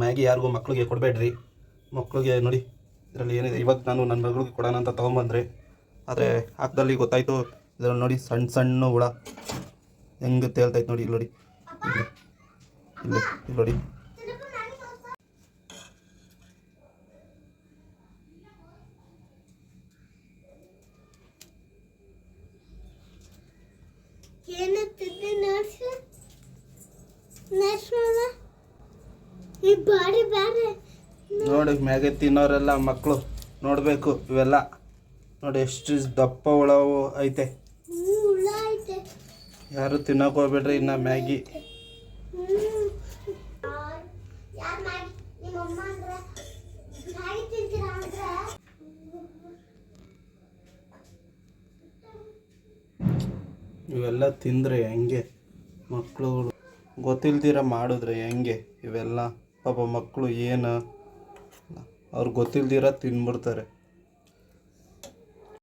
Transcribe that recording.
Maggi ಯಾರಿಗೂ ಮಕ್ಕಳಿಗೆ ಕೊಡಬೇಡ್ರಿ. ಮಕ್ಕಳಿಗೆ ನೋಡಿ, ಇದರಲ್ಲಿ ಏನಿದೆ? ಇವತ್ತು ನಾನು ನನ್ನ ಮಗಳಿಗೆ ಕೊಡೋಣ ಅಂತ ತೊಗೊಂಬಂದ್ರಿ, ಆದರೆ ಹಾಕ್ದಲ್ಲಿ ಗೊತ್ತಾಯಿತು, ಇದರಲ್ಲಿ ನೋಡಿ ಸಣ್ಣ ಸಣ್ಣ ಹುಳ. ಹೆಂಗೆ ತೇಲ್ತೈತೆ ನೋಡಿ, ಇಲ್ಲಿ ನೋಡಿ. ಇಲ್ಲಿ ಇಲ್ಲಿ ನೋಡಿ. ತಿಂದೆ ನರ್ಸ್ ನರ್ಸ್ ಮಾಡ ನೋಡಿ ಮ್ಯಾಗೆ ತಿನ್ನೋರೆಲ್ಲ ಮಕ್ಕಳು ನೋಡಬೇಕು ಇವೆಲ್ಲ. ನೋಡಿ ಎಷ್ಟು ದಪ್ಪ ಹುಳವು ಐತೆ. ಯಾರು ತಿನ್ನೋಕೆ ಹೋಗ್ಬೇಡ್ರಿ ಇನ್ನು ಮ್ಯಾಗಿ. ಇವೆಲ್ಲ ತಿಂದರೆ ಹೆಂಗೆ ಮಕ್ಕಳು ಗೊತ್ತಿಲ್ದಿರ ಮಾಡಿದ್ರೆ ಹೆಂಗೆ ಇವೆಲ್ಲ? ಪಾಪ ಮಕ್ಕಳು ಏನು ಅವ್ರಿಗೆ ಗೊತ್ತಿಲ್ದಿರ ತಿನ್ಬಿಡ್ತಾರೆ.